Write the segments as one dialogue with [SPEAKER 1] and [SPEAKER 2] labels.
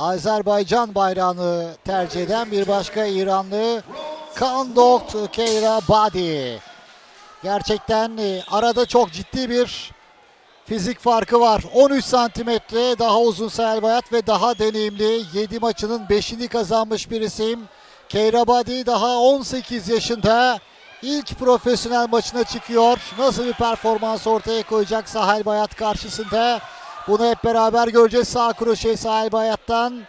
[SPEAKER 1] Azerbaycan bayrağını tercih eden bir başka İranlı Kandokt Keirabadi. Gerçekten e, arada çok ciddi bir fizik farkı var. 13 santimetre daha uzun Sahel Bayat ve daha deneyimli. 7 maçının 5'ini kazanmış bir isim. Keirabadi daha 18 yaşında. İlk profesyonel maçına çıkıyor. Nasıl bir performans ortaya koyacak Sahel Bayat karşısında? Bunu hep beraber göreceğiz. Sağ kroşe Sahel Bayat'tan.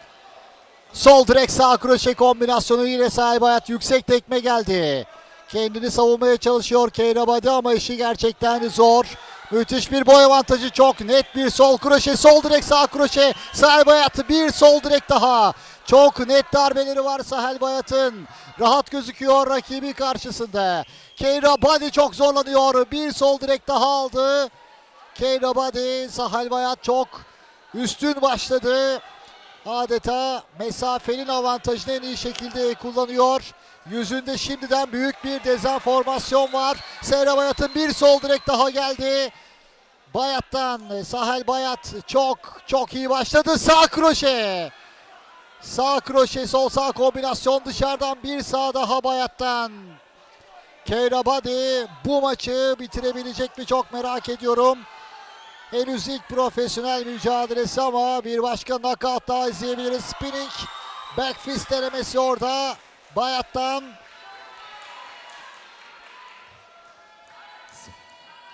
[SPEAKER 1] Sol direk sağ kroşe kombinasyonu yine Sahel Bayat yüksek tekme geldi. Kendini savunmaya çalışıyor Keirabadi ama işi gerçekten zor. Müthiş bir boy avantajı çok net bir sol kroşe sol direk sağ kroşe Sahel Bayat bir sol direk daha. Çok net darbeleri var Sahel Bayat'ın. Rahat gözüküyor rakibi karşısında. Keirabadi çok zorlanıyor. Bir sol direk daha aldı. Keirabadi Sahel Bayat çok üstün başladı. Adeta mesafenin avantajını en iyi şekilde kullanıyor. Yüzünde şimdiden büyük bir dezenformasyon var. Seyra Bayat'ın bir sol direk daha geldi. Bayat'tan Sahel Bayat çok çok iyi başladı. Sağ kroşe. Sağ kroşe sol sağ kombinasyon dışarıdan bir sağ daha Bayat'tan. Keirabadi bu maçı bitirebilecek mi çok merak ediyorum. Henüz ilk profesyonel mücadelesi ama bir başka knockout daha izleyebiliriz. Spinning back fist denemesi orada. Bayat'tan.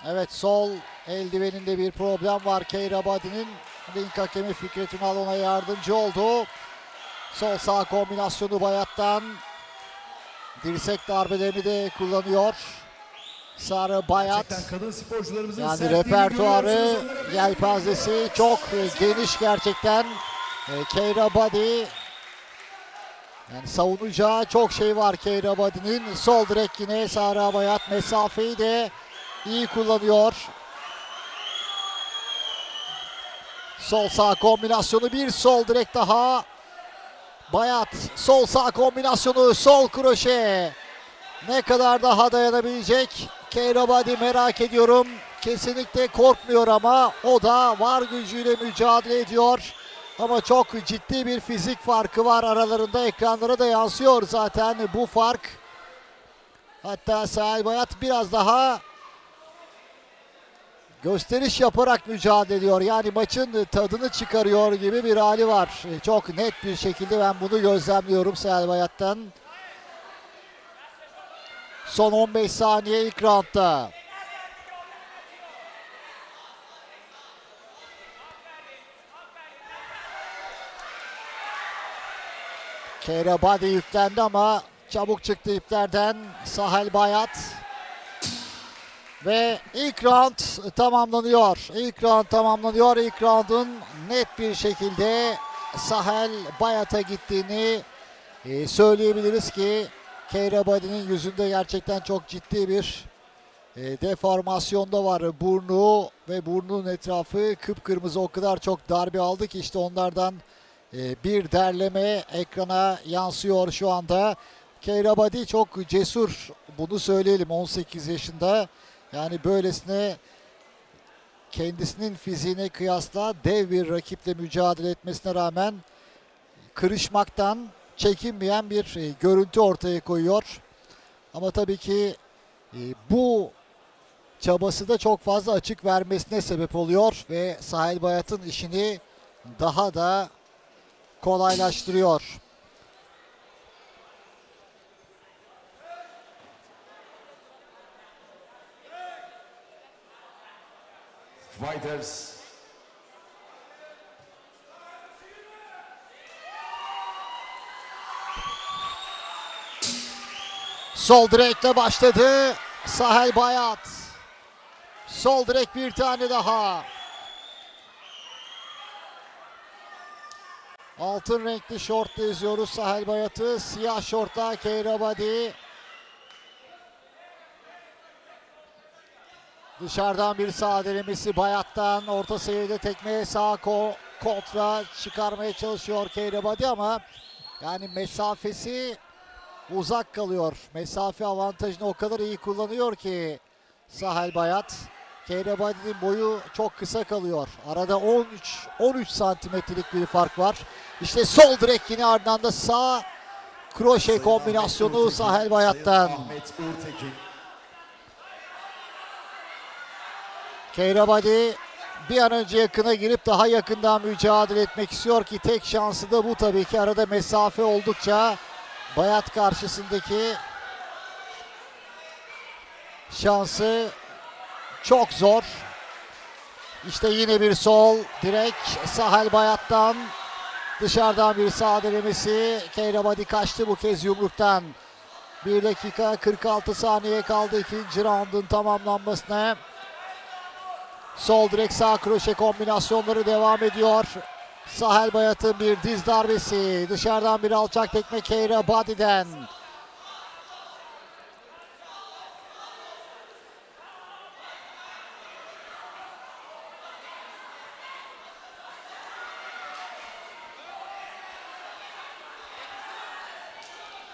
[SPEAKER 1] Evet sol eldiveninde bir problem var Keirabadi'nin. Ring hakemi Fikret Ünal ona yardımcı oldu. Sol sağ kombinasyonu Bayat'tan. Dirsek darbelerini de kullanıyor. Sarı Bayat.
[SPEAKER 2] Kadın sporcularımızın
[SPEAKER 1] Yani repertuarı, yelpazesi çok geniş gerçekten. E, Keirabadi yani savunacağı çok şey var Keirabadi'nin. Sol direk yine Sara Bayat mesafeyi de iyi kullanıyor. Sol sağ kombinasyonu bir sol direk daha. Bayat sol sağ kombinasyonu sol kroşe. Ne kadar daha dayanabilecek? Keirabadi merak ediyorum. Kesinlikle korkmuyor ama o da var gücüyle mücadele ediyor. Ama çok ciddi bir fizik farkı var aralarında. Ekranlara da yansıyor zaten bu fark. Hatta Sahil Bayat biraz daha gösteriş yaparak mücadele ediyor. Yani maçın tadını çıkarıyor gibi bir hali var. Çok net bir şekilde ben bunu gözlemliyorum Sahil Bayat'tan. Son 15 saniye ilk roundda. Keirabadi yüklendi ama çabuk çıktı iplerden Sahel Bayat. Ve ilk round tamamlanıyor. İlk round tamamlanıyor. İlk roundun net bir şekilde Sahel Bayat'a gittiğini e, söyleyebiliriz ki Keirabadi'nin yüzünde gerçekten çok ciddi bir e, deformasyonda var. Burnu ve burnunun etrafı kıpkırmızı o kadar çok darbe aldı ki işte onlardan e, bir derleme ekrana yansıyor şu anda. Keirabadi çok cesur bunu söyleyelim 18 yaşında. Yani böylesine kendisinin fiziğine kıyasla dev bir rakiple mücadele etmesine rağmen kırışmaktan çekinmeyen bir e, görüntü ortaya koyuyor. Ama tabii ki e, bu çabası da çok fazla açık vermesine sebep oluyor ve Sahil Bayat'ın işini daha da kolaylaştırıyor.
[SPEAKER 2] Fighters
[SPEAKER 1] Sol direkle başladı. Sahel Bayat. Sol direk bir tane daha. Altın renkli şortla izliyoruz Sahel Bayat'ı. Siyah şortla Keirabadi. Dışarıdan bir sağ denemesi Bayat'tan. Orta seviyede tekmeye sağ ko- kontra çıkarmaya çalışıyor Keirabadi ama yani mesafesi uzak kalıyor. Mesafe avantajını o kadar iyi kullanıyor ki Sahel Bayat. Kehrebadi'nin boyu çok kısa kalıyor. Arada 13 13 santimetrelik bir fark var. İşte sol direk yine ardından da sağ kroşe kombinasyonu Sahel Bayat'tan. Kehrebadi bir an önce yakına girip daha yakından mücadele etmek istiyor ki tek şansı da bu tabii ki. Arada mesafe oldukça Bayat karşısındaki şansı çok zor. İşte yine bir sol direk Sahel Bayat'tan dışarıdan bir sağ denemesi. Kehrebadi kaçtı bu kez yumruktan. 1 dakika 46 saniye kaldı ikinci raundun tamamlanmasına. Sol direk sağ kroşe kombinasyonları devam ediyor. Sahel Bayat'ın bir diz darbesi. Dışarıdan bir alçak tekme Keyra Badi'den.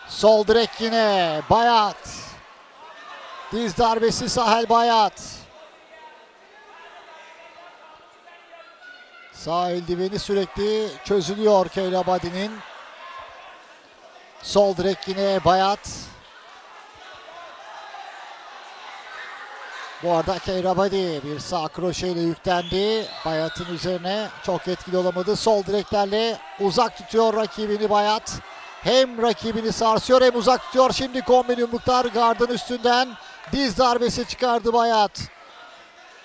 [SPEAKER 1] Sol direk yine Bayat. Diz darbesi Sahel Bayat. Sağ eldiveni sürekli çözülüyor Keylabadi'nin. Sol direk yine Bayat. Bu arada Keyrabadi bir sağ kroşeyle yüklendi. Bayat'ın üzerine çok etkili olamadı. Sol direklerle uzak tutuyor rakibini Bayat. Hem rakibini sarsıyor hem uzak tutuyor. Şimdi kombin yumruklar gardın üstünden. Diz darbesi çıkardı Bayat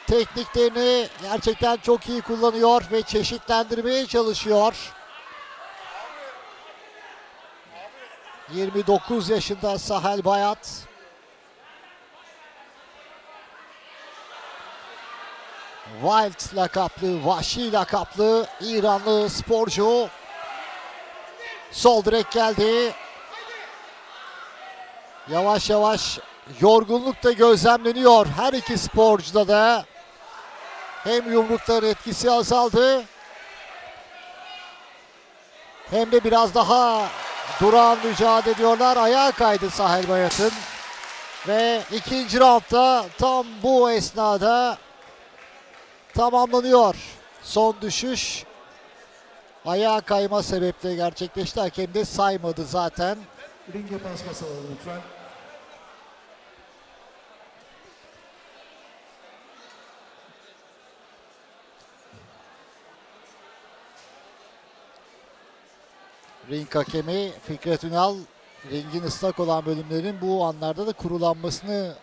[SPEAKER 1] tekniklerini gerçekten çok iyi kullanıyor ve çeşitlendirmeye çalışıyor. 29 yaşında Sahel Bayat. Wild lakaplı, Vahşi lakaplı İranlı sporcu. Sol direk geldi. Yavaş yavaş yorgunluk da gözlemleniyor her iki sporcuda da. Hem yumrukların etkisi azaldı. Hem de biraz daha durağan mücadele ediyorlar. Ayağa kaydı Sahel Bayat'ın. Ve ikinci roundda tam bu esnada tamamlanıyor. Son düşüş ayağa kayma sebeple gerçekleşti. Hakem de saymadı zaten.
[SPEAKER 2] Ringe pasması alalım lütfen.
[SPEAKER 1] Ring hakemi Fikret Ünal ringin ıslak olan bölümlerin bu anlarda da kurulanmasını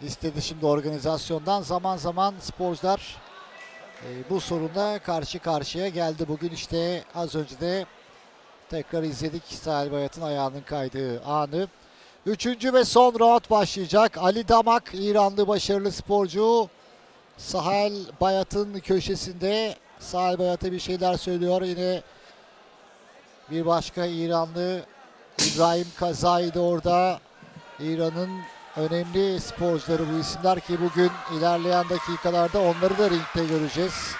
[SPEAKER 1] istedi şimdi organizasyondan. Zaman zaman sporcular e, bu sorunla karşı karşıya geldi. Bugün işte az önce de tekrar izledik Sahil Bayat'ın ayağının kaydığı anı. Üçüncü ve son round başlayacak. Ali Damak İranlı başarılı sporcu Sahil Bayat'ın köşesinde Sahil Bayat'a bir şeyler söylüyor. Yine bir başka İranlı İbrahim Kazai de orada. İran'ın önemli sporcuları bu isimler ki bugün ilerleyen dakikalarda onları da ringde göreceğiz.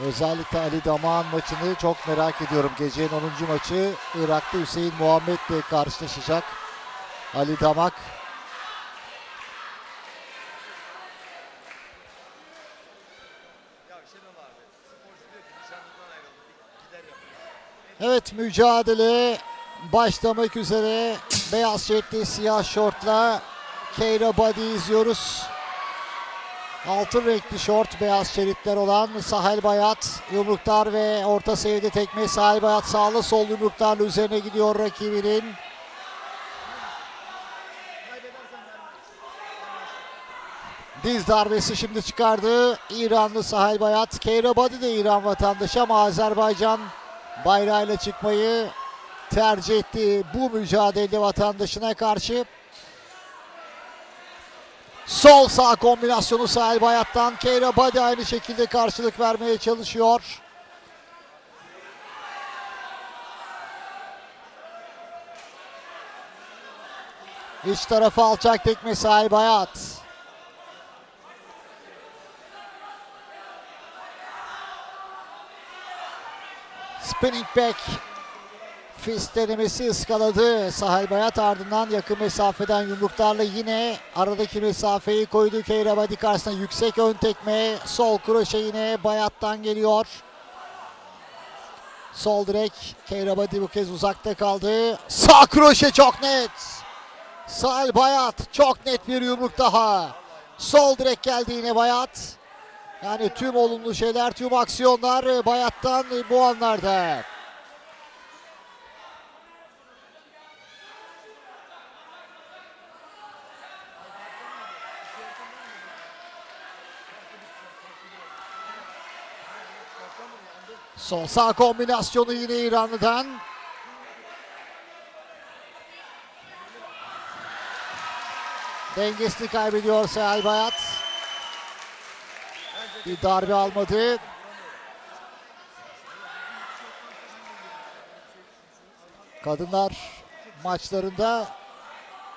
[SPEAKER 1] Özellikle Ali Damak'ın maçını çok merak ediyorum. Gecenin 10. maçı Irak'ta Hüseyin Muhammed ile karşılaşacak. Ali Damak
[SPEAKER 3] Ya Şenol abi, sporcu diyor ki nişanlıdan ayrıldı, gider yapıyor.
[SPEAKER 1] Evet mücadele başlamak üzere. Beyaz şertli siyah şortla Keyra Body izliyoruz. Altın renkli şort, beyaz şeritler olan Sahel Bayat. Yumruklar ve orta seviyede tekme Sahel Bayat sağlı sol yumruklarla üzerine gidiyor rakibinin. Diz darbesi şimdi çıkardı. İranlı Sahel Bayat. Keyra Body de İran vatandaşı ama Azerbaycan bayrağıyla çıkmayı tercih etti bu mücadele vatandaşına karşı. Sol sağ kombinasyonu Sahil Bayat'tan Keyra Badi aynı şekilde karşılık vermeye çalışıyor. İç tarafa alçak tekme Sahil Bayat. Spinning back Fist denemesi ıskaladı. Sahel Bayat ardından yakın mesafeden yumruklarla yine aradaki mesafeyi koydu. Keyrabadi karşısına yüksek ön tekme. Sol kroşe yine Bayat'tan geliyor. Sol direk. Keyrabadi bu kez uzakta kaldı. Sağ kroşe çok net. Sahel Bayat çok net bir yumruk daha. Sol direk geldi yine Bayat. Yani tüm olumlu şeyler, tüm aksiyonlar e, Bayat'tan e, bu anlarda. Sol sağ kombinasyonu yine İranlı'dan. Dengesini kaybediyor Sehal Bayat. Bir darbe almadı. Kadınlar maçlarında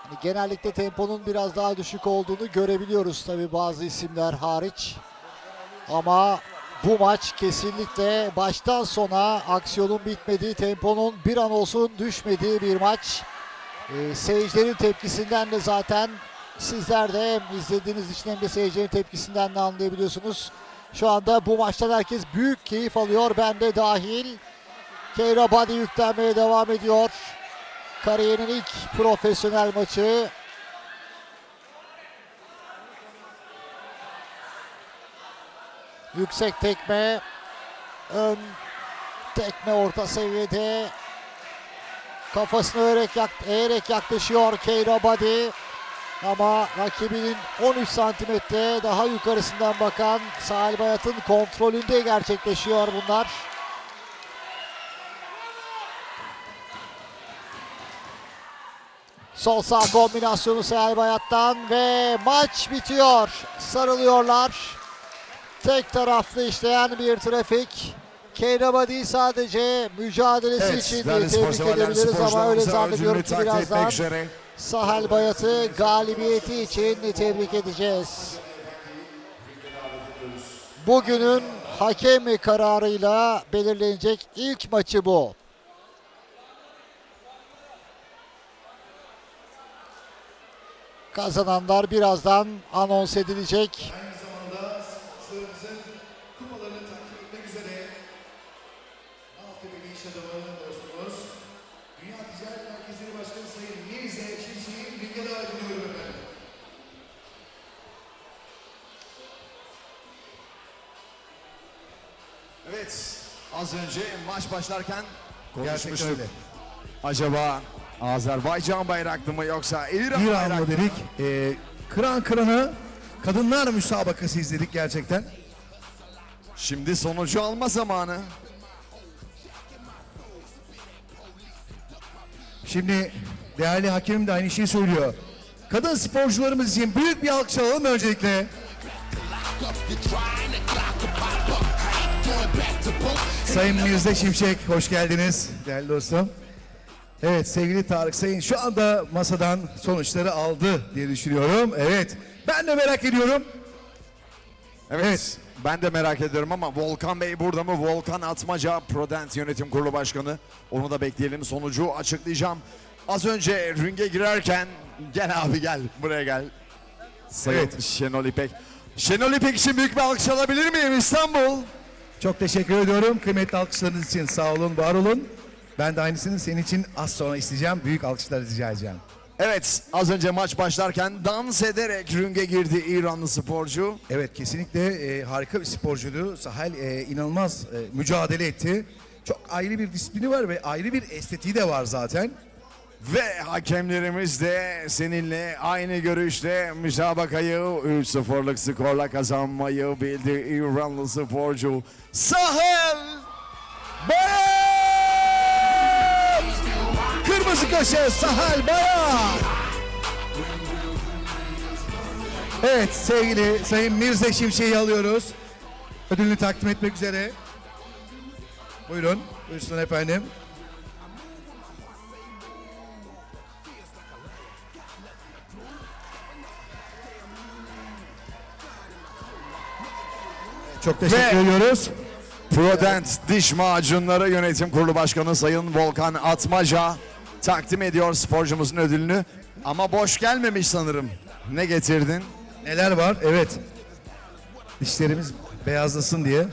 [SPEAKER 1] hani genellikle temponun biraz daha düşük olduğunu görebiliyoruz tabi bazı isimler hariç. Ama bu maç kesinlikle baştan sona aksiyonun bitmediği, temponun bir an olsun düşmediği bir maç. Ee, seyircilerin tepkisinden de zaten sizler de izlediğiniz için hem de seyircilerin tepkisinden de anlayabiliyorsunuz. Şu anda bu maçtan herkes büyük keyif alıyor. Ben de dahil. Keyra Badi yüklenmeye devam ediyor. Kariyerinin ilk profesyonel maçı. Yüksek tekme. Ön tekme orta seviyede. Kafasını eğerek, yak, eğerek yaklaşıyor Keyra Badi. Ama rakibinin 13 santimetre daha yukarısından bakan Sahil Bayat'ın kontrolünde gerçekleşiyor bunlar. Sol sağ kombinasyonu Sahil Bayat'tan ve maç bitiyor. Sarılıyorlar. Tek taraflı işleyen bir trafik. Keyraba değil sadece mücadelesi
[SPEAKER 2] Evet,
[SPEAKER 1] için tebrik edebiliriz ama öyle zannediyorum ki birazdan
[SPEAKER 2] üzere.
[SPEAKER 1] Sahel Bayat'ı galibiyeti için tebrik edeceğiz. Bugünün hakem kararıyla belirlenecek ilk maçı bu. Kazananlar birazdan anons edilecek.
[SPEAKER 4] Evet, az önce maç başlarken
[SPEAKER 2] Gerçekten
[SPEAKER 4] konuşmuştuk.
[SPEAKER 2] öyle.
[SPEAKER 4] Acaba Azerbaycan bayraklı mı yoksa İran,
[SPEAKER 2] İranlı
[SPEAKER 4] bayraklı mı?
[SPEAKER 2] dedik. Ee, kıran kırana kadınlar müsabakası izledik gerçekten.
[SPEAKER 4] Şimdi sonucu alma zamanı.
[SPEAKER 2] Şimdi değerli hakemim de aynı şeyi söylüyor. Kadın sporcularımız için büyük bir alkış alalım öncelikle. Sayın Mirze Şimşek hoş geldiniz değerli dostum. Evet sevgili Tarık Sayın şu anda masadan sonuçları aldı diye düşünüyorum. Evet ben de merak ediyorum.
[SPEAKER 4] Evet, ben de merak ediyorum ama Volkan Bey burada mı? Volkan Atmaca, Prodent Yönetim Kurulu Başkanı. Onu da bekleyelim, sonucu açıklayacağım. Az önce ringe girerken, gel abi gel, buraya gel. Sayın
[SPEAKER 2] Evet.
[SPEAKER 4] Şenol İpek. Şenol İpek için büyük bir alkış alabilir miyim İstanbul?
[SPEAKER 2] Çok teşekkür ediyorum kıymetli alkışlarınız için sağ olun var olun. Ben de aynısını senin için az sonra isteyeceğim. Büyük alkışlar rica edeceğim.
[SPEAKER 4] Evet, az önce maç başlarken dans ederek ringe girdi İranlı sporcu.
[SPEAKER 2] Evet kesinlikle e, harika bir sporcuydu. Sahel e, inanılmaz e, mücadele etti. Çok ayrı bir disiplini var ve ayrı bir estetiği de var zaten.
[SPEAKER 4] Ve hakemlerimiz de seninle aynı görüşte müsabakayı 3-0'lık skorla kazanmayı bildi İranlı sporcu Sahel Bayat!
[SPEAKER 2] Kırmızı köşe Sahel Bayat. Evet sevgili Sayın Mirze Şimşek'i alıyoruz. Ödülünü takdim etmek üzere. Buyurun. Buyursun efendim. Çok teşekkür
[SPEAKER 4] Ve-
[SPEAKER 2] ediyoruz.
[SPEAKER 4] Prodent Diş Macunları Yönetim Kurulu Başkanı Sayın Volkan Atmaca takdim ediyor sporcumuzun ödülünü. Ama boş gelmemiş sanırım. Ne getirdin?
[SPEAKER 2] Neler var? Evet. Dişlerimiz beyazlasın diye